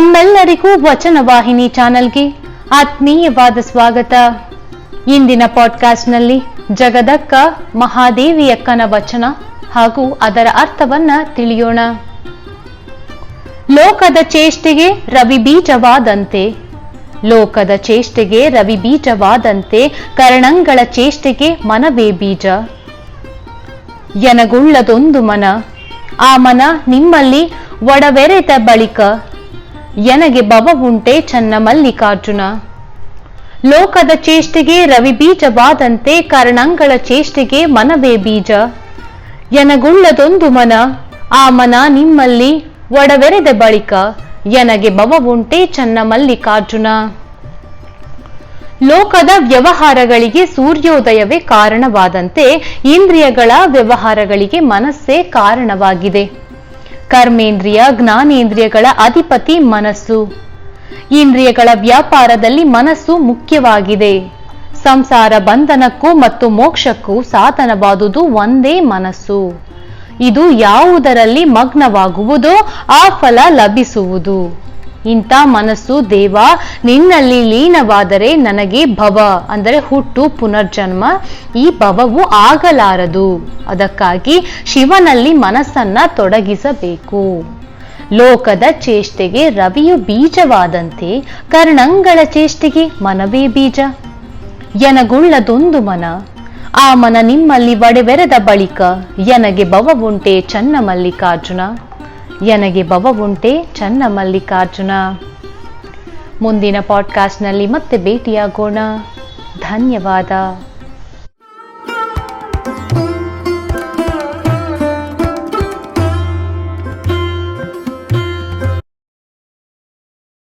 ತಮ್ಮೆಲ್ಲರಿಗೂ ವಚನ ವಾಹಿನಿ ಚಾನೆಲ್ಗೆ ಆತ್ಮೀಯವಾದ ಸ್ವಾಗತ. ಇಂದಿನ ಪಾಡ್ಕಾಸ್ಟ್ನಲ್ಲಿ ಜಗದಕ್ಕ ಮಹಾದೇವಿಯಕ್ಕನ ವಚನ ಹಾಗೂ ಅದರ ಅರ್ಥವನ್ನ ತಿಳಿಯೋಣ. ಲೋಕದ ಚೇಷ್ಟೆಗೆ ರವಿ ಬೀಜವಾದಂತೆ, ಲೋಕದ ಚೇಷ್ಟೆಗೆ ರವಿ ಬೀಜವಾದಂತೆ, ಕರ್ಣಂಗಳ ಚೇಷ್ಟೆಗೆ ಮನವೇ ಬೀಜ. ಯನಗುಳ್ಳದೊಂದು ಮನ, ಆ ಮನ ನಿಮ್ಮಲ್ಲಿ ಒಡವೆರೆತ ಬಳಿಕ ಎನಗೆ ಬವವುಂಟೆ ಚನ್ನ ಮಲ್ಲಿಕಾರ್ಜುನ. ಲೋಕದ ಚೇಷ್ಟೆಗೆ ರವಿ ಬೀಜವಾದಂತೆ ಕರ್ಣಂಗಳ ಚೇಷ್ಟೆಗೆ ಮನವೇ ಬೀಜ. ಎನಗುಳ್ಳದೊಂದು ಮನ, ಆ ಮನ ನಿಮ್ಮಲ್ಲಿ ಒಡವೆರೆದ ಬಳಿಕ ಎನಗೆ ಬವವುಂಟೆ ಚನ್ನ ಮಲ್ಲಿಕಾರ್ಜುನ. ಲೋಕದ ವ್ಯವಹಾರಗಳಿಗೆ ಸೂರ್ಯೋದಯವೇ ಕಾರಣವಾದಂತೆ ಇಂದ್ರಿಯಗಳ ವ್ಯವಹಾರಗಳಿಗೆ ಮನಸ್ಸೇ ಕಾರಣವಾಗಿದೆ. ಕರ್ಮೇಂದ್ರಿಯ ಜ್ಞಾನೇಂದ್ರಿಯಗಳ ಅಧಿಪತಿ ಮನಸ್ಸು. ಇಂದ್ರಿಯಗಳ ವ್ಯಾಪಾರದಲ್ಲಿ ಮನಸ್ಸು ಮುಖ್ಯವಾಗಿದೆ. ಸಂಸಾರ ಬಂಧನಕ್ಕೂ ಮತ್ತು ಮೋಕ್ಷಕ್ಕೂ ಸಾಧನವಾದುದು ಒಂದೇ ಮನಸ್ಸು. ಇದು ಯಾವುದರಲ್ಲಿ ಮಗ್ನವಾಗುವುದೋ ಆ ಫಲ ಲಭಿಸುವುದು. ಇಂಥ ಮನಸ್ಸು ದೇವ, ನಿನ್ನಲ್ಲಿ ಲೀನವಾದರೆ ನನಗೆ ಭವ, ಅಂದರೆ ಹುಟ್ಟು ಪುನರ್ಜನ್ಮ. ಈ ಭವವು ಆಗಲಾರದು. ಅದಕ್ಕಾಗಿ ಶಿವನಲ್ಲಿ ಮನಸ್ಸನ್ನ ತೊಡಗಿಸಬೇಕು. ಲೋಕದ ಚೇಷ್ಟೆಗೆ ರವಿಯು ಬೀಜವಾದಂತೆ, ಕರ್ಣಂಗಳ ಚೇಷ್ಟೆಗೆ ಮನವೇ ಬೀಜ. ಯನಗುಳ್ಳದೊಂದು ಮನ ಆ ಮನ ನಿಮ್ಮಲ್ಲಿ ಒಡೆವೆರೆದ ಬಳಿಕ, ಎನಗೆ ಭವವುಂಟೆ ಚನ್ನ ಮಲ್ಲಿಕಾರ್ಜುನ ಎನಗೆ ಉಂಟೆ ಚನ್ನ ಮಲ್ಲಿಕಾರ್ಜುನ. ಮುಂದಿನ ಪಾಡ್ಕಾಸ್ಟ್ನಲ್ಲಿ ಮತ್ತೆ ಭೇಟಿಯಾಗೋಣ. ಧನ್ಯವಾದ.